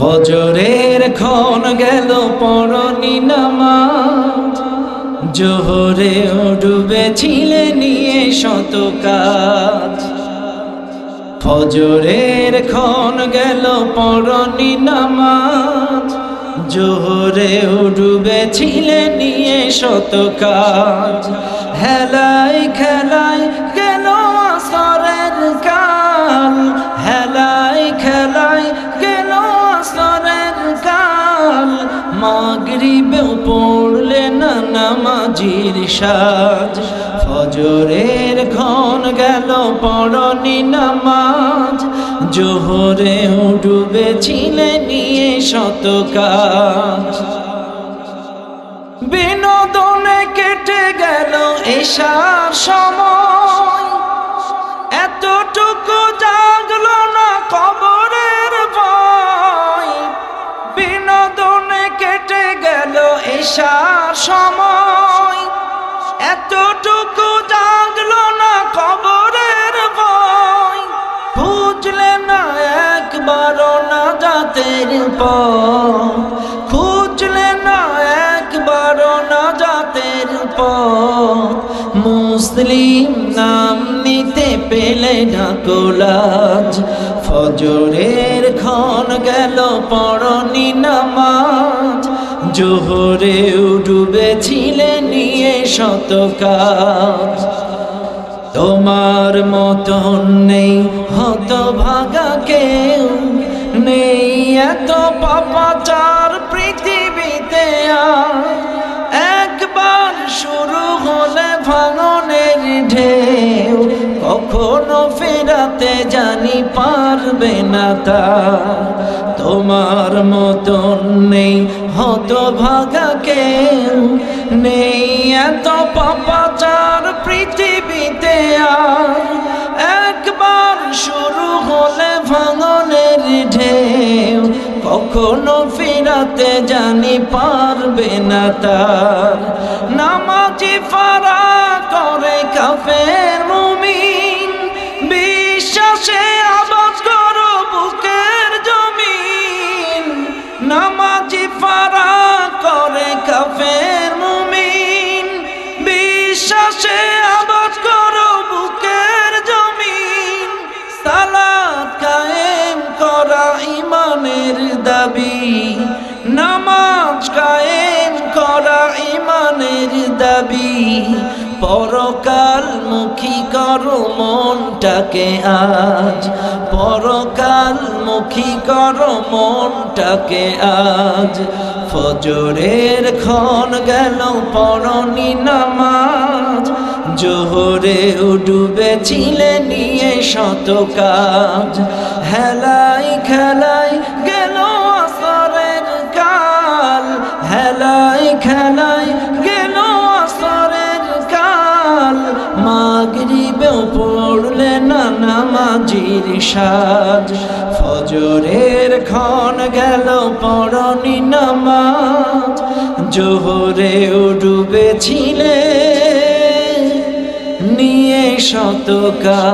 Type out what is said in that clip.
ফজরের ক্ষণ গেল পরনি নামাজ। জোহরে ডুবেছিলে নিয়ে শত কাজ। ফজরের ক্ষণ গেল পরনি নামাজ। জোহরে ডুবেছিলে নিয়ে শত কাজ। হেলাই খেলাই নামাজির সাজ। ফজরের ক্ষণ গেল, পড়নি নামাজ। জোহরে ডুবেছিলে নিয়ে শত কাজ। বিনোদনে কেটে গেল এসার সময়। এতটুকু জাগলো না কবরের ভয়। বিনোদনে কেটে গেল এসার সময়। পথ। খুঁজলে না একবারও না জাতের পথ। মুসলিম নাম নিতে পেলে না কোলাজ ফজরের ক্ষণ গেল পড়নি নামাজ। জোহরে ডুবেছিলে নিয়ে শত কাজ। তোমার মতন নেই হত ভাগা কেউ। এত পাপাচার পৃথিবীতে একবার শুরু হলে ভাঙনের ঢেউ কখনো ফেরাতে জানি পারবে না তা। তোমার মতন নেই হত ভাগা কেউ নেই। এত পাপাচার পৃথিবীতে একবার শুরু হলে কখনো ফিরাতে জানি পারবে না তার। নামাজি ফারা করে কাফের দাবি, নামাজ কায়েম করা ইমানের দাবি। পরকাল মুখী করো মনটাকে আজ। পরকাল মুখী করো মনটাকে আজ। ফজরের ক্ষণ গেল পরনি নামাজ। জোহরে ডুবেছিলে নিয়ে শত কাজ। হেলাই খেলাই নামাজির সাজ। ফজরের ক্ষণ গেল পরনি নামাজ। জোহরে ডুবেছিলে নিয়ে শতকা